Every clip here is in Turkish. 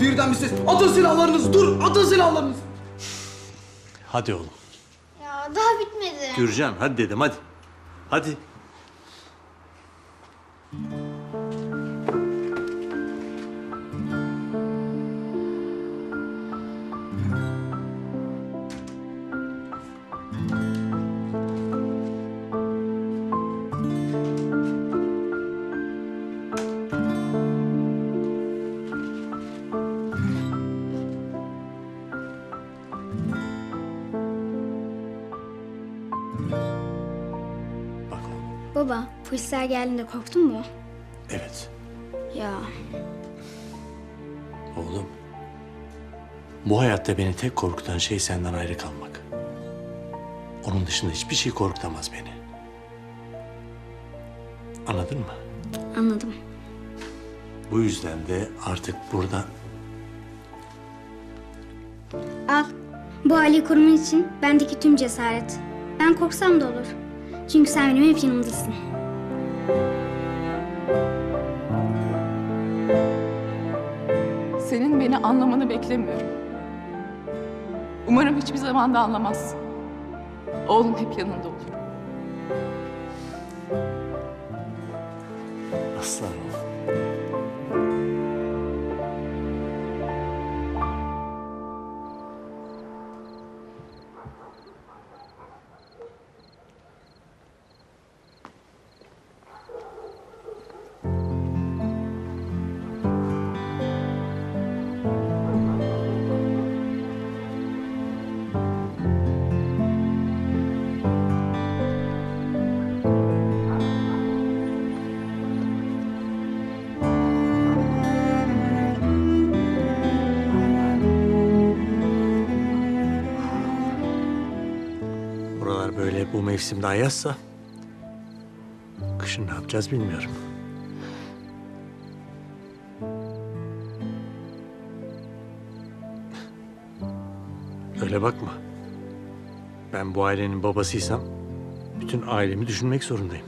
Birden bir ses. Atın silahlarınızı dur. Atın silahlarınızı. Hadi oğlum. Ya daha bitmedi. Gürcan hadi dedim hadi. Hadi. Baba, polisler geldiğinde korktun mu? Evet. Ya Oğlum. Bu hayatta beni tek korkutan şey senden ayrı kalmak. Onun dışında hiçbir şey korkutamaz beni. Anladın mı? anladım. Bu yüzden de artık burada Al. Bu aileyi koruman için bendeki tüm cesaret. Ben korksam da olur. Çünkü sen benim hep yanımdasın. Senin beni anlamanı beklemiyorum. Umarım hiçbir zaman da anlamazsın. Oğlum hep yanında olur. aslan Buralar böyle bu mevsimde ayazsa kışın ne yapacağız bilmiyorum. Öyle bakma. Ben bu ailenin babasıysam bütün ailemi düşünmek zorundayım.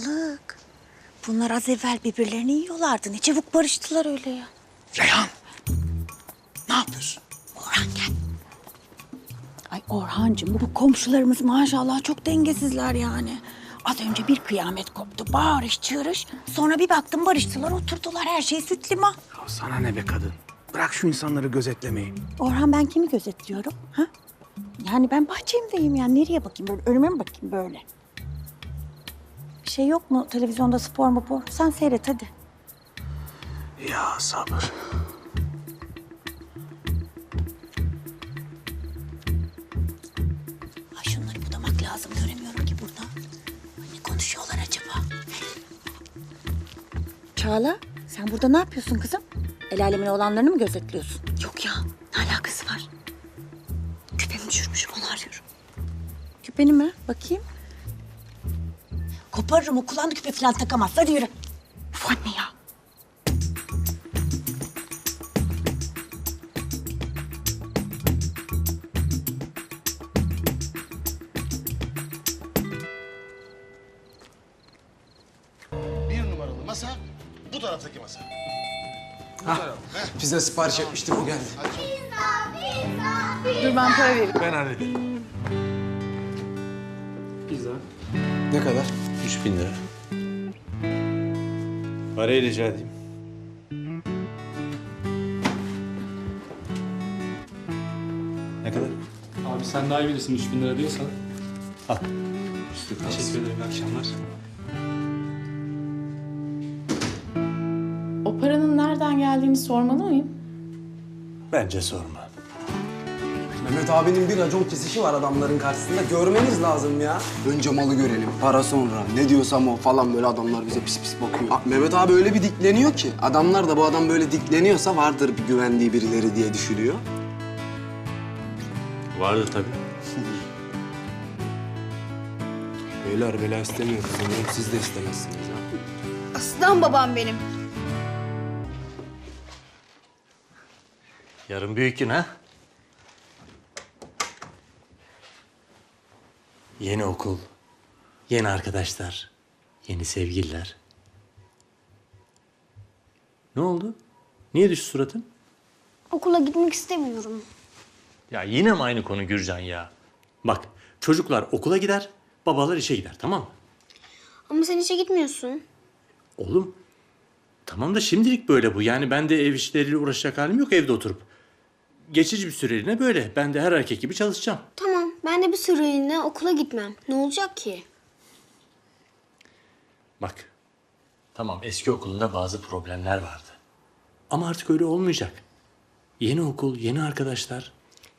Sağlık. Bunlar az evvel birbirlerini yiyorlardı. Ne çabuk barıştılar öyle ya. Reyhan. Ne yapıyorsun? Orhan gel. Ay Orhancığım bu komşularımız maşallah çok dengesizler yani. Az önce bir kıyamet koptu. Bağırış çığırış. Sonra bir baktım barıştılar oturdular. Her şey süt liman. Ya sana ne be kadın? Bırak şu insanları gözetlemeyi. Orhan ben kimi gözetliyorum? Ha? Yani ben bahçemdeyim yani. Nereye bakayım böyle? Önüme mi bakayım böyle? Bir şey yok mu televizyonda spor mu bu? Sen seyret hadi. Ya sabır. Ay şunları budamak lazım. Göremiyorum ki burada. Ay ne konuşuyorlar acaba? Çağla, sen burada ne yapıyorsun kızım? El alemin olanlarını mı gözetliyorsun? Yok ya, ne alakası var? Küpemi düşürmüşüm, onu arıyorum. Küpeni mi? Bakayım. Koparırım, o kulağında küpe falan takamaz. Hadi yürü. Uf anne ya. Bir numaralı masa bu taraftaki masa. Pizza sipariş etmiştim o geldi. Dur ben para vereyim. Ben hallederim. Ne kadar? Üç bin lira. Parayı rica edeyim. Ne kadar? Abi sen daha iyi bilirsin 3000 lira diyorsan. Al. Teşekkür ederim. iyi akşamlar. O paranın nereden geldiğini sormalı mıyım? Bence sorma. Mehmet abinin bir racon kesişi var adamların karşısında. Görmeniz lazım ya. Önce malı görelim, para sonra. Ne diyorsam o falan böyle adamlar bize pis pis bakıyor. Bak Mehmet abi öyle bir dikleniyor ki. Adamlar da bu adam böyle dikleniyorsa vardır bir güvendiği birileri diye düşünüyor. Vardı tabii. Beyler bela istemiyoruz. Sanırım siz de istemezsiniz ha. Aslan babam benim. Yarın büyük gün ha? Yeni okul, yeni arkadaşlar, yeni sevgililer. Ne oldu? Niye düştü suratın? Okula gitmek istemiyorum. Ya yine mi aynı konu Gürcan ya? Bak çocuklar okula gider, babalar işe gider tamam mı? Ama sen işe gitmiyorsun. Oğlum tamam da şimdilik böyle bu. Yani ben de ev işleriyle uğraşacak halim yok evde oturup. Geçici bir süreliğine böyle. Ben de her erkek gibi çalışacağım. Tamam ben de bir süreliğine okula gitmem. Ne olacak ki? Bak. Tamam eski okulunda bazı problemler vardı. Ama artık öyle olmayacak. Yeni okul, yeni arkadaşlar.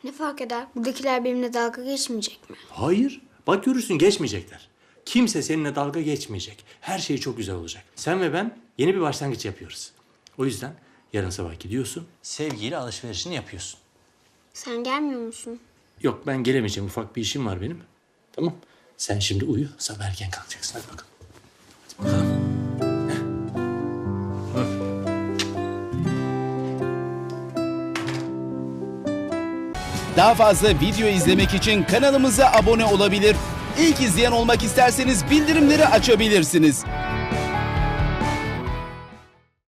Ne fark eder? Buradakiler benimle dalga geçmeyecek mi? Hayır. Bak görürsün geçmeyecekler. Kimse seninle dalga geçmeyecek. Her şey çok güzel olacak. Sen ve ben yeni bir başlangıç yapıyoruz. O yüzden yarın sabah gidiyorsun. Sevgiyle alışverişini yapıyorsun. Sen gelmiyor musun? Yok ben gelemeyeceğim. Ufak bir işim var benim. Tamam. Sen şimdi uyu. Sabah erken kalkacaksın. Hadi bakalım. Hadi bakalım. Daha fazla video izlemek için kanalımıza abone olabilir. İlk izleyen olmak isterseniz bildirimleri açabilirsiniz.